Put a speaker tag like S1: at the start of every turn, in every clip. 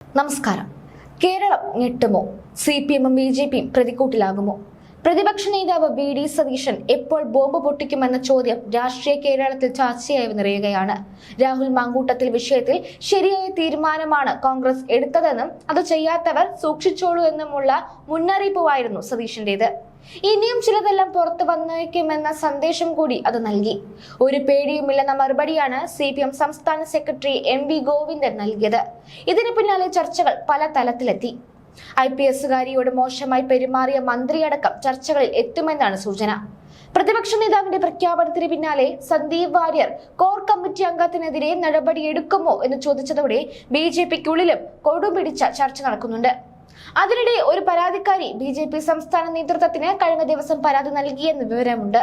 S1: നമസ്കാരം. കേരളം ഞെട്ടുമോ? C P എമ്മും ബി ജെ പിയും പ്രതിക്കൂട്ടിലാകുമോ? പ്രതിപക്ഷ നേതാവ് വി ഡി സതീശൻ എപ്പോൾ ബോംബ് പൊട്ടിക്കുമെന്ന ചോദ്യം രാഷ്ട്രീയ കേരളത്തിൽ ചർച്ചയായി നിറയുകയാണ്. രാഹുൽ മാങ്കൂട്ടത്തിൽ വിഷയത്തിൽ ശരിയായ തീരുമാനമാണ് കോൺഗ്രസ് എടുത്തതെന്നും അത് ചെയ്യാത്തവർ സൂക്ഷിച്ചോളൂ എന്നുമുള്ള മുന്നറിയിപ്പുമായിരുന്നു സതീശന്റേത്. ഇനിയും ചിലതെല്ലാം പുറത്തു വന്നേക്കുമെന്ന സന്ദേശം കൂടി അത് നൽകി. ഒരു പേടിയുമില്ലെന്ന മറുപടിയാണ് സി പി എം സംസ്ഥാന സെക്രട്ടറി എം വി ഗോവിന്ദൻ നൽകിയത്. ഇതിന് പിന്നാലെ ചർച്ചകൾ പല തലത്തിലെത്തി. ഐ പി എസുകാരിയോട് മോശമായി പെരുമാറിയ മന്ത്രിയടക്കം ചർച്ചകളിൽ എത്തുമെന്നാണ് സൂചന. പ്രതിപക്ഷ നേതാവിന്റെ പ്രഖ്യാപനത്തിന് പിന്നാലെ സന്ദീപ് വാര്യർ കോർ കമ്മിറ്റി അംഗത്തിനെതിരെ നടപടിയെടുക്കുമോ എന്ന് ചോദിച്ചതോടെ ബി ജെ പിക്കുള്ളിലും കൊടുപിടിച്ച ചർച്ച നടക്കുന്നുണ്ട്. അതിനിടെ ഒരു പരാതിക്കാരി ബി ജെ പി സംസ്ഥാന നേതൃത്വത്തിന് കഴിഞ്ഞ ദിവസം പരാതി നൽകിയെന്ന് വിവരമുണ്ട്.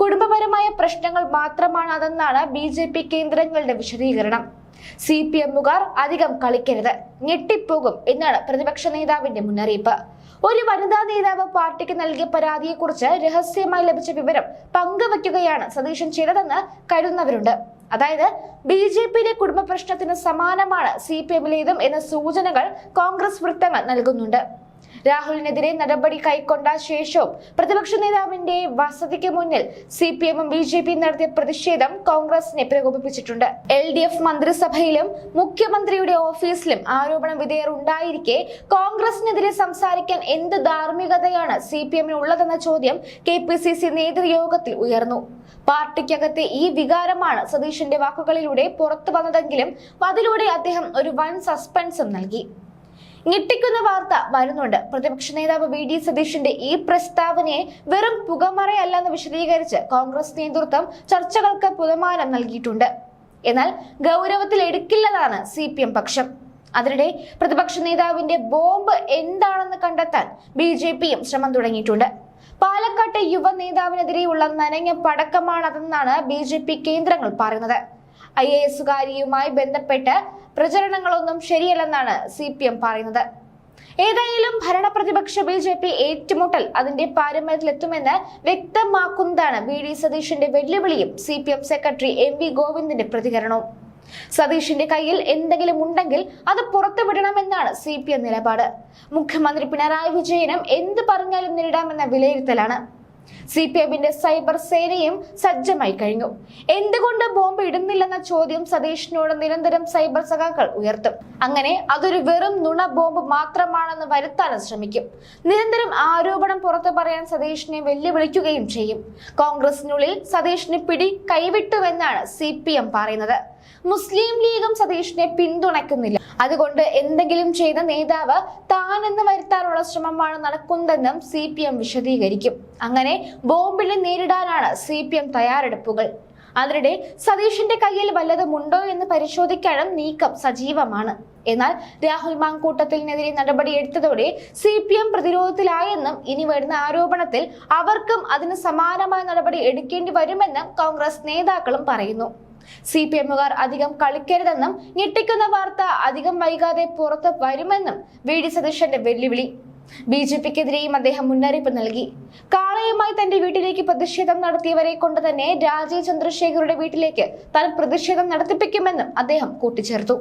S1: കുടുംബപരമായ പ്രശ്നങ്ങൾ മാത്രമാണ് അതെന്നാണ് ബി ജെ പി കേന്ദ്രങ്ങളുടെ വിശദീകരണം. സി പി എമ്മുകാർ അധികം കളിക്കരുത് ഞെട്ടിപ്പോകും എന്നാണ് പ്രതിപക്ഷ നേതാവിന്റെ മുന്നറിയിപ്പ്. ഒരു വനിതാ നേതാവ് പാർട്ടിക്ക് നൽകിയ പരാതിയെക്കുറിച്ച് രഹസ്യമായി ലഭിച്ച വിവരം പങ്കുവയ്ക്കുകയാണ് സതീശൻ ചെയ്തതെന്ന് കരുതുന്നവരുണ്ട്. അതായത് ബി ജെ പിയിലെ കുടുംബ പ്രശ്നത്തിന് സമാനമാണ് സി പി എമ്മിലേതും എന്ന സൂചനകൾ കോൺഗ്രസ് വൃത്തങ്ങൾ നൽകുന്നുണ്ട്. രാഹുലിനെതിരെ നടപടി കൈക്കൊണ്ട ശേഷവും പ്രതിപക്ഷ നേതാവിന്റെ വസതിക്ക് മുന്നിൽ സി പി എമ്മും ബി ജെ പിയും നടത്തിയ പ്രതിഷേധം കോൺഗ്രസിനെ പ്രകോപിപ്പിച്ചിട്ടുണ്ട്. എൽ ഡി എഫ് മന്ത്രിസഭയിലും മുഖ്യമന്ത്രിയുടെ ഓഫീസിലും ആരോപണം വിധേയർ ഉണ്ടായിരിക്കെ കോൺഗ്രസിനെതിരെ സംസാരിക്കാൻ എന്ത് ധാർമ്മികതയാണ് സി പി എമ്മിന് ഉള്ളതെന്ന ചോദ്യം കെ പി സി സി നേതൃയോഗത്തിൽ ഉയർന്നു. പാർട്ടിക്കകത്തെ ഈ വികാരമാണ് സതീഷിന്റെ വാക്കുകളിലൂടെ പുറത്തു വന്നതെങ്കിലും അതിലൂടെ അദ്ദേഹം ഒരു വൻ സസ്പെൻസും നൽകി. ഞെട്ടിക്കുന്ന വാർത്ത വരുന്നുണ്ട്. പ്രതിപക്ഷ നേതാവ് വി ഡി സതീഷിന്റെ ഈ പ്രസ്താവനയെ വെറും പുകമറയല്ലെന്ന് വിശദീകരിച്ച് കോൺഗ്രസ് നേതൃത്വം ചർച്ചകൾക്ക് പുതുമാനം നൽകിയിട്ടുണ്ട്. എന്നാൽ ഗൗരവത്തിൽ എടുക്കില്ലെന്നാണ് സി പക്ഷം. അതിനിടെ പ്രതിപക്ഷ നേതാവിന്റെ ബോംബ് എന്താണെന്ന് കണ്ടെത്താൻ ബി ജെ പിയും ശ്രമം തുടങ്ങിയിട്ടുണ്ട്. പാലക്കാട്ടെ യുവ നേതാവിനെതിരെയുള്ള നനഞ്ഞ പടക്കമാണതെന്നാണ് ബി ജെ പി കേന്ദ്രങ്ങൾ പറയുന്നത്. ഐ എ എസുകാരിയുമായി ബന്ധപ്പെട്ട് പ്രചരണങ്ങളൊന്നും ശരിയല്ലെന്നാണ് സി പി എം പറയുന്നത്. ഏതായാലും ഭരണപ്രതിപക്ഷ ബി ജെ പി ഏറ്റുമുട്ടൽ അതിന്റെ പാരമ്യത്തിലെത്തുമെന്ന് വ്യക്തമാക്കുന്നതാണ് വി ഡി സതീഷിന്റെ വെല്ലുവിളിയും C P M secretary M V ഗോവിന്ദിന്റെ പ്രതികരണവും. സതീഷിന്റെ കയ്യിൽ എന്തെങ്കിലും ഉണ്ടെങ്കിൽ അത് പുറത്തുവിടണമെന്നാണ് സി പി എം നിലപാട്. മുഖ്യമന്ത്രി പിണറായി വിജയനും എന്ത് പറഞ്ഞാലും നേരിടാമെന്ന വിലയിരുത്തലാണ്. സി പി എമ്മിന്റെ സൈബർ സേനയും സജ്ജമായി കഴിഞ്ഞു. എന്തുകൊണ്ട് ബോംബ് ഇടുന്നില്ലെന്ന ചോദ്യം സതീഷിനോട് നിരന്തരം സൈബർ സഖാക്കൾ ഉയർത്തും. അങ്ങനെ അതൊരു വെറും നുണ ബോംബ് മാത്രമാണെന്ന് വരുത്താനും ശ്രമിക്കും. നിരന്തരം ആരോപണം പുറത്തു പറയാൻ സതീഷിനെ വെല്ലുവിളിക്കുകയും ചെയ്യും. കോൺഗ്രസിനുള്ളിൽ സതീഷിന് പിടി കൈവിട്ടുവെന്നാണ് സി പി എം പറയുന്നത്. മുസ്ലിം ലീഗും സതീഷിനെ പിന്തുണയ്ക്കുന്നില്ല. അതുകൊണ്ട് എന്തെങ്കിലും ചെയ്ത നേതാവ് താനെന്ന് വരുത്താനുള്ള ശ്രമമാണ് നടക്കുന്നതെന്നും സി പി എം വിശദീകരിക്കും. അങ്ങനെ ബോംബിനെ നേരിടാനാണ് സി പി എം തയ്യാറെടുപ്പുകൾ. അതിനിടെ സതീഷിന്റെ കയ്യിൽ വല്ലതുമുണ്ടോ എന്ന് പരിശോധിക്കാനും നീക്കം സജീവമാണ്. എന്നാൽ രാഹുൽ മാങ്കൂട്ടത്തിനെതിരെ നടപടിയെടുത്തതോടെ സി പി എം പ്രതിരോധത്തിലായെന്നും ഇനി വരുന്ന ആരോപണത്തിൽ അവർക്കും അതിന് സമാനമായ നടപടി എടുക്കേണ്ടി വരുമെന്നും കോൺഗ്രസ് നേതാക്കളും പറയുന്നു. സി പി എമ്മുകാർ അധികം കളിക്കരുതെന്നും ഞെട്ടിക്കുന്ന വാർത്ത അധികം വൈകാതെ പുറത്ത് വരുമെന്നും വി ഡി സതീശന്റെ വെല്ലുവിളി. ബി ജെ പിക്കെതിരെയും അദ്ദേഹം മുന്നറിയിപ്പ് നൽകി. കാളയുമായി തന്റെ വീട്ടിലേക്ക് പ്രതിഷേധം നടത്തിയവരെ കൊണ്ട് തന്നെ രാജീവ് ചന്ദ്രശേഖരുടെ വീട്ടിലേക്ക് താൻ പ്രതിഷേധം നടത്തിപ്പിക്കുമെന്നും അദ്ദേഹം കൂട്ടിച്ചേർത്തു.